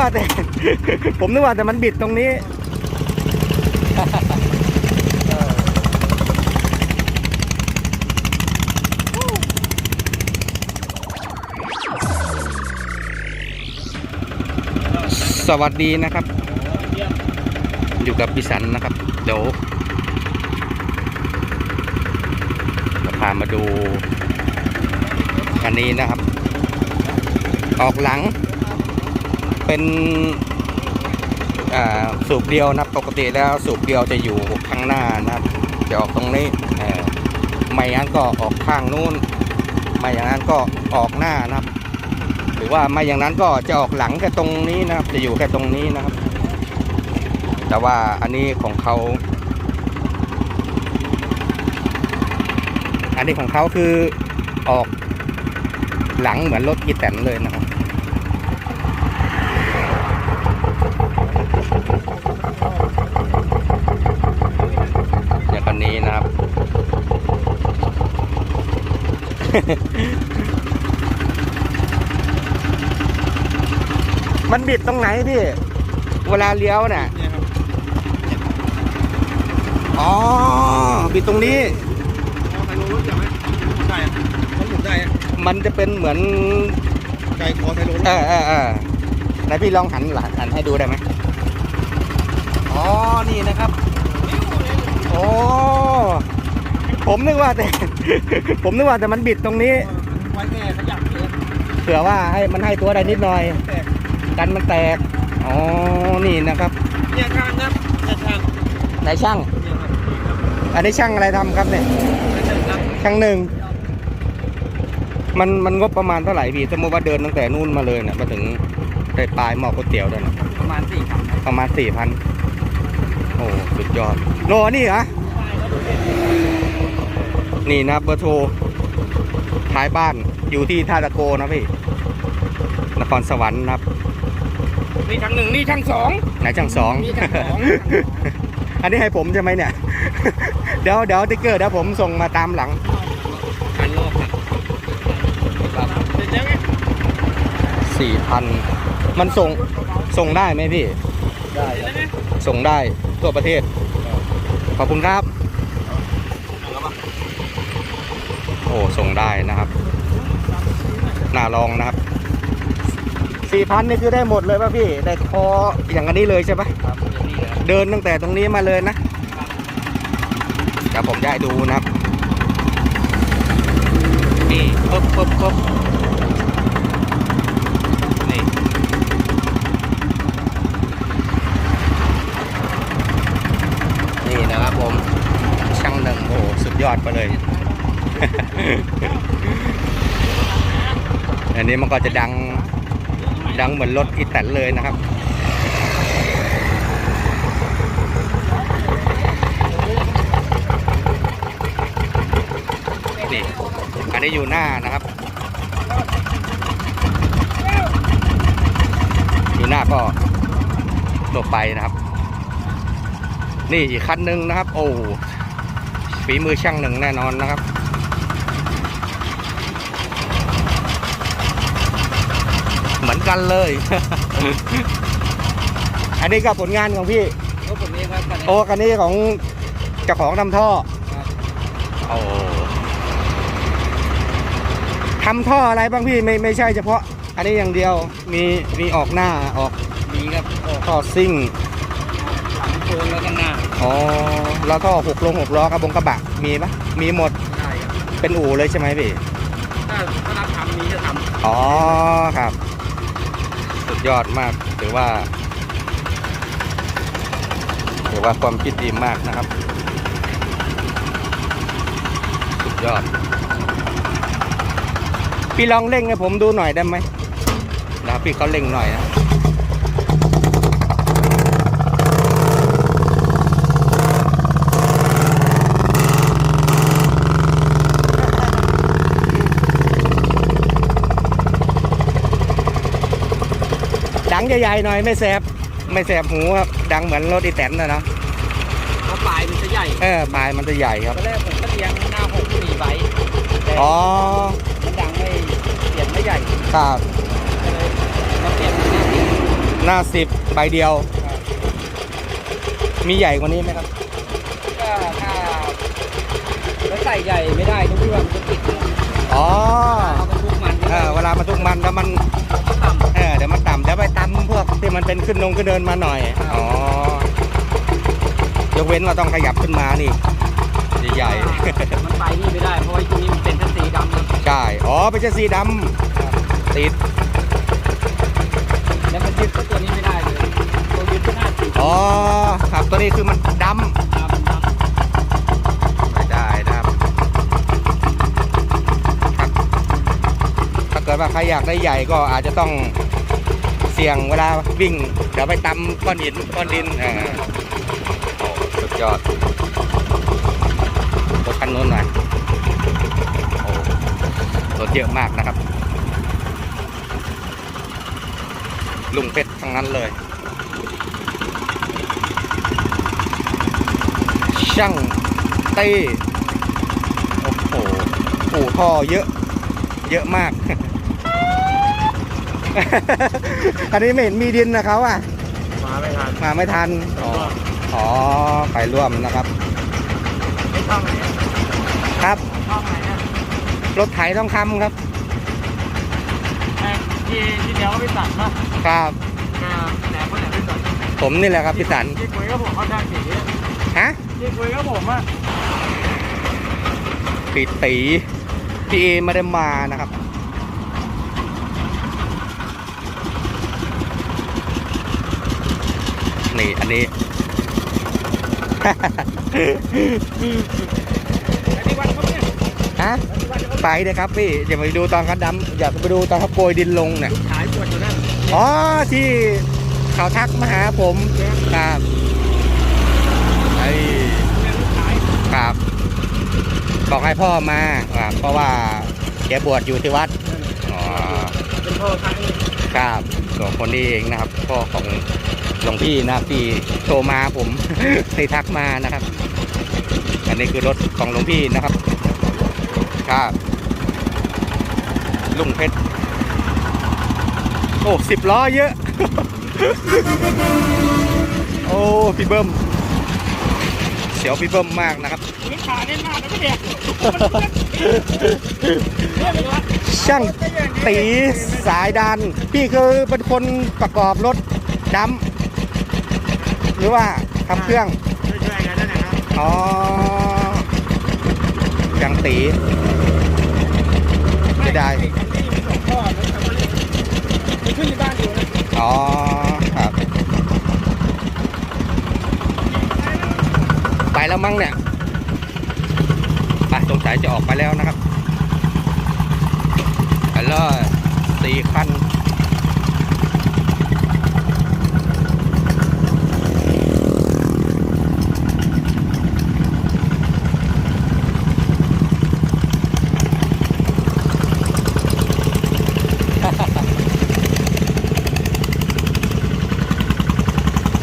ว่าแต่ ผมนึกว่าแต่มันบิดตรงนี้ สวัสดีนะครับ อยู่กับพี่สันนะครับ เดี๋ยวจะพามาดูอันนี้นะครับ ออกหลัง เป็นสูบเดียวนะครับ ปกติแล้วสูบเดียวจะอยู่ข้างหน้านะครับ จะออกตรงนี้ไม่อย่างนั้นก็ออกข้างนู้น ไม่อย่างนั้นก็ออกหน้านะครับ หรือว่าไม่อย่างนั้นก็จะออกหลังแค่ตรงนี้นะครับ จะอยู่แค่ตรงนี้นะครับ แต่ว่าอันนี้ของเขา อันนี้ของเขาคือออกหลังเหมือนรถอีแตนเลยนะครับ อย่างคันนี้นะครับ มันบิดตรงไหนพี่ เวลาเลี้ยวน่ะ เนี่ยครับอ๋อ บิดตรงนี้ เอาไทโลรถจับไหมได้อะมันหมุนได้อะมันจะเป็นเหมือนใจคอไทโลรถเออเออเออไหนพี่ลองหันหลังหันให้ดูได้ไหมอ๋อ นี่นะครับ โอ้ ผมนึกว่าแต่ ผมนึกว่าแต่มันบิดตรงนี้ ไว้แค่ขยับเลยเผื่อว่าให้มันให้ตัวได้นิดหน่อย แต่กันมันแตก อ๋อ นี่นะครับเนี่ยข้างครับจะช่างไหนช่าง เนี่ยครับอันนี้ช่างอะไรทำครับเนี่ย ไม่ใช่ครับช่างหนึ่ง มันมันงบประมาณเท่าไหร่พี่ สมมติว่าเดินตั้งแต่นู่นมาเลยเนี่ยมาถึงได้ปลายหม้อก๋วยเตี๋ยวด้วยนะประมาณสี่พันครับประมาณสี่พัน โอ้ สุดยอด โลนี่เหรอ นี่นะเบอร์โทรท้ายบ้านอยู่ที่ท่าตะโกนะพี่นครสวรรค์นะครับนี่ช่างหนึ่งนี่ช่างสองไหนช่างสองนี่ช่างสองอันนี้ให้ผมใช่ไหมเนี่ย เดี๋ยวเดี๋ยวติ๊กเกอร์เดี๋ยวผมส่งมาตามหลังพันโลครับครับเสร็จแล้วไงสี่พันมันส่งส่งได้ไหมพี่ ได้แล้วไงส่งได้ทั่วประเทศ ขอบคุณครับ โอ้ส่งได้นะครับน่าลองนะครับสี่พันนี่คือได้หมดเลยป่ะพี่ได้คออย่างอันนี้เลยใช่ปะครับอย่างนี้นะเดินตั้งแต่ตรงนี้มาเลยนะเดี๋ยวผมจะให้ดูนะครับนี่ปึ๊บปึ๊บปึ๊บนี่ นี่นะครับผม ช่างหนึ่งโอ้โหสุดยอดไปเลย อันนี้มันก็จะดังดังเหมือนรถอีแตนเลยนะครับ นี่ อันนี้อยู่หน้านะครับ อยู่หน้าก็หลบไปนะครับ นี่อีกคันหนึ่งนะครับ โอ้ฝีมือช่างหนึ่งแน่นอนนะครับ เห มือนกันเลย อันนี้ก็ผลงานของพี่ รถผมเองครับคันนี้โอ้คันนี้ของเจ้าของทำท่อครับโอ้ทำท่ออะไรบ้างพี่ไม่ไม่ใช่เฉพาะ อันนี้อย่างเดียวมีมีออกหน้าออกมีครับออกท่อซิ่งหลังโค้งแล้วก็หน้าอ๋อแล้วท่อหกลงหกล้อกระบงกระบะมีปะมีหมดได้ครับเป็นอู่เลยใช่ไหมพี่ถ้าถ้ารับทำมีจะทำอ๋อครับสุด ยอดมากถือว่าถือว่าความคิดดีมากนะครับ สุดยอด พี่ลองเร่งให้ผมดูหน่อยได้ไหมนะพี่เขาเร่งหน่อยนะ ใหญ่ๆหน่อยไม่แสบไม่แสบหูครับดังเหมือนรถอีแตนนะเนาะเพราะปลายมันจะใหญ่เออปลายมันจะใหญ่ครับตอนแรกผมก็เลี้ยงหน้าหกสี่ใบแต่อ๋อมันดังไม่เปลี่ยนไม่ใหญ่ครับก็เลยมาเปลี่ยนเป็นหน้าสี่หน้าสิบใบเดียว มีใหญ่กว่านี้ไหมครับก็ถ้าแล้วใส่ใหญ่ไม่ได้ตรงที่ว่ามันจะติดเนี่ยอ๋อเอาบรรทุกมันเออเวลามันทุกมันแล้วมัน มันเป็นขึ้นลงขึ้นเดินมาหน่อย อ๋อยกเว้นเราต้องขยับขึ้นมานี่ใหญ่มันไปนี่ไม่ได้เพราะว่าตรงนี้มันเป็นทั้งสีดำนะๆใช่ อ๋อเป็นเจ้าสีดำติด แล้วมันยึดก็ตัวนี้ไม่ได้เลยตัวยึดก็หน้าสีอ๋อครับตัวนี้คือมันดำดำดำไม่ได้นะครับครับถ้าเกิดว่าใครอยากได้ใหญ่ก็อาจจะต้องเสี่ยงเวลาวิ่งเดี๋ยวไปตำก้อนหินก้อนดินเออโอ้สุดยอดรถคันนู้นหน่อยโอ้รถเยอะมากนะครับ ลุงเพชรทั้งนั้นเลย ช่างเต้โอ้โหปู่ท่อเยอะ เยอะมาก อันนี้ไม่เห็นมีดินนะเขาอะ มาไม่ทันมาไม่ทัน อ๋ออ๋อไปร่วมนะครับ ไม่ต้องไหนครับช่องไหนนะรถไถต้องคำครับที่ที่เดียวก็ไปตัดป่ะครับแหนมก็แหนมไปตัดผมนี่แหละครับพี่สัน ที่คุยกับผมเขาได้สีฮะ ที่คุยกับผมอะ ปีตีพี่เอไม่ได้มานะครับ นี่ อันนี้อันนี้วันเขาเนี่ยฮะไปเลยครับพี่อย่าไปดูตอนเขาดำอยากไปดูตอนเขาโกยดินลงเนี่ยขายปวดอยู่นั่นอ๋อที่เขาทักมาหาผมครับไอ้ขายครับบอกให้พ่อมาครับเพราะว่าแกบวชอยู่ที่วัดอ๋อเป็นพ่อขายครับส่วนคนนี้เองนะครับ พ่อของ หลวงพี่นะพี่โทรมาผมให้ทักมานะครับ อันนี้คือรถของหลวงพี่นะครับครับลุงเพชรโอ้สิบล้อเยอะ โอ้พี่เบิ้มเสียวพี่เบิ้มมากนะครับขาเน้นมากนะพี่เด็กเรื่องอะไรช่างตีสายดัน พี่คือเป็นคนประกอบรถดำ หรือว่าทำเครื่องช่วยๆกันนั่นแหละครับอ๋อช่างตีจะได้นี่มันสองข้อแล้วทำอะไรมันขึ้นที่บ้านอยู่นะอ๋อครับไปแล้วมั้งเนี่ยไปสงสัยจะออกไปแล้วนะครับไปเลยสี่คัน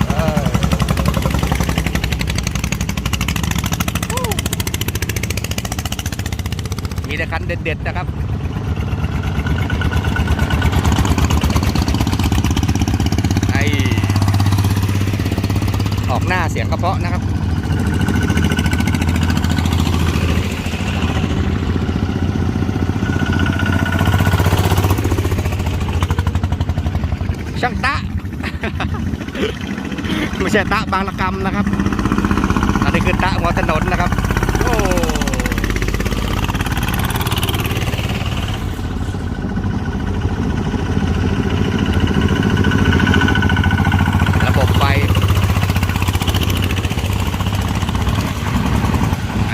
เออมีแต่คัน เด็ดๆนะครับไอออกหน้าเสียงกระเพาะนะครับช่างตะไม่ใช่ตะบางระกรรมนะครับ อันนี้คือตะหัวถนนนะครับ โอ้ระบบไฟ ไอ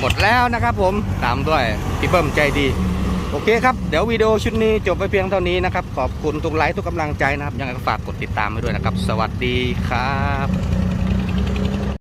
หมด แล้วนะครับผมตามด้วยพี่เบิ้มใจดี โอเคครับ เดี๋ยววิดีโอชุดนี้จบไปเพียงเท่านี้นะครับ ขอบคุณทุกไลค์ทุกกำลังใจนะครับ ยังไงก็ฝากกดติดตามไว้ด้วยนะครับ สวัสดีครับ